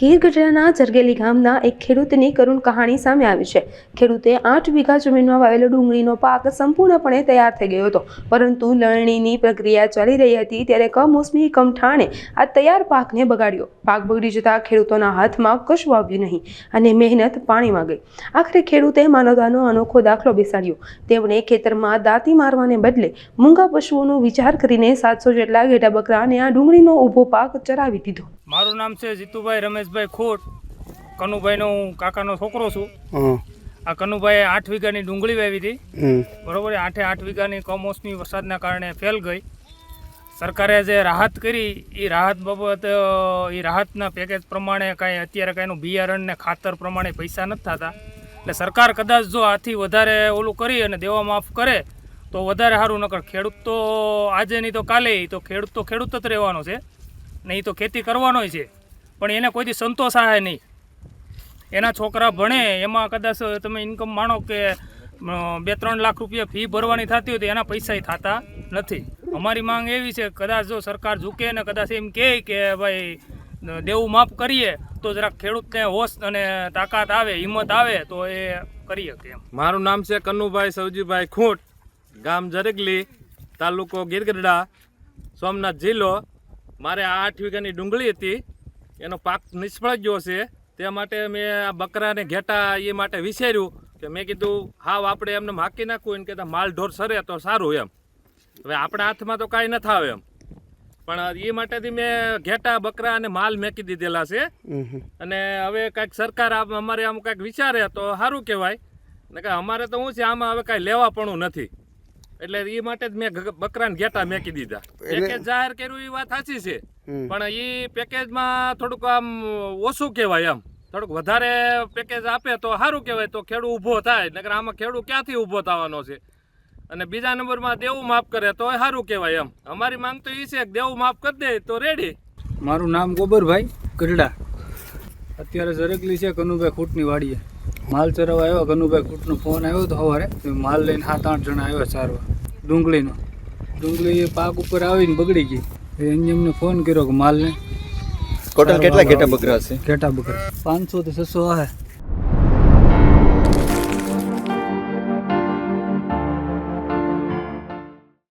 ગીર ગઢડાના જરગેલી ગામના એક ખેડૂતની કરુણ કહાણી સામે આવી છે. ખેડૂતે આઠ વીઘા જમીનમાં વાવેલો ડુંગળીનો પાક સંપૂર્ણપણે તૈયાર થઈ ગયો હતો. પરંતુ લણણીની પ્રક્રિયા ચાલી રહી હતી ત્યારે કમોસમી કમઠાણે આ તૈયાર પાકને બગાડ્યો. પાક બગડી જતા ખેડૂતોના હાથમાં કશું આવ્યું નહીં અને મહેનત પાણીમાં ગઈ. આખરે ખેડૂતે માનવતાનો અનોખો દાખલો બેસાડ્યો. તેમણે ખેતરમાં દાંતી મારવાને બદલે મૂંગા પશુઓનો વિચાર કરીને સાતસો જેટલા ઘેટા બકરાને આ ડુંગળીનો ઊભો પાક ચરાવી દીધો. મારું નામ છે જીતુભાઈ રમેશભાઈ ખોટ. કનુભાઈનો હું કાકાનો છોકરો છું. આ કનુભાઈએ આઠ વીઘાની ડુંગળી વાવી હતી. બરોબર આઠે આઠ વીઘાની કમોસમી વરસાદના કારણે ફેલ ગઈ. સરકારે જે રાહત કરી એ રાહત બાબત એ રાહતના પેકેજ પ્રમાણે કાંઈ અત્યારે કાંઈનું બિયારણ ને ખાતર પ્રમાણે પૈસા નથી થતા. એટલે સરકાર કદાચ જો આથી વધારે ઓલું કરી અને દેવા માફ કરે તો વધારે સારું. નકર ખેડૂત તો આજે નહીં તો કાલે તો ખેડૂત તો ખેડૂત જ રહેવાનો છે. ને એ તો ખેતી કરવાનો છે. પણ એને કોઈથી સંતોષ આવે નહીં. એના છોકરા ભણે, એમાં કદાચ તમે ઇન્કમ માણો કે બે ત્રણ લાખ રૂપિયા ફી ભરવાની થતી હોય તો એના પૈસા થતા નથી. અમારી માંગ એવી છે, કદાચ જો સરકાર ઝૂકે ને કદાચ એમ કહે કે ભાઈ, દેવું માફ કરીએ, તો જરાક ખેડૂતને હોશ અને તાકાત આવે, હિંમત આવે, તો એ કરી શકે એમ. મારું નામ છે કન્નુભાઈ સવજીભાઈ ખૂંટ, ગામ જરગલી, તાલુકો ગીરગઢડા, સોમનાથ જિલ્લો. મારે આ આઠ વીઘાની ડુંગળી હતી. એનો પાક નિષ્ફળ ગયો છે. તે માટે મેં આ બકરાને ઘેટા એ માટે વિચાર્યું કે મેં કીધું હાવ આપણે એમને હાકી નાખવું એને કહેતા માલ ઢોર સરે તો સારું એમ. હવે આપણા હાથમાં તો કાંઈ નથી આવે એમ. પણ એ માટેથી મેં ઘેટા બકરા અને માલ મેકી દીધેલા છે. અને હવે કાંઈક સરકાર અમારે આમ કાંઈક વિચારે તો સારું કહેવાય. ને કે અમારે તો શું છે આમાં હવે કાંઈ લેવા પણ નથી. એટલે એ માટે જ મેં બકરાને ઘેટા મેકી દીધા. પેકેજ જાહેર કર્યું એ વાત સાચી છે. પણ એ પેકેજમાં થોડુંક આમ ઓછું કહેવાય એમ. થોડુંક વધારે પેકેજ આપે તો સારું કહેવાય તો ખેડૂત ઊભો થાય નકર આમાં ખેડૂત ક્યાંથી ઊભો થવાનો છે? અને બીજા નંબરમાં દેવું માફ કરે તો સારું કહેવાય એમ. અમારી માંગ તો એ છે કે દેવું માફ કરી દે તો રેડી. મારું નામ ગોબરભાઈ ગઢડા. અત્યારે ઝરકલી છે કનુભાઈ ખૂટની વાડીએ. માલ ચરાવવા આવ્યો કનુભાઈ કૂટનો ફોન આવ્યો તો સવારે. માલ લઈને સાત આઠ જણા આવ્યા ચારવા ડુંગળીનો. ડુંગળી પાક ઉપર આવીને બગડી ગઈ. એની એને એમને ફોન કર્યો કે માલને ટોટલ કેટલા ઘેટા બકરા છે? ઘેટા બકરા પાંચસો થી છસો આવે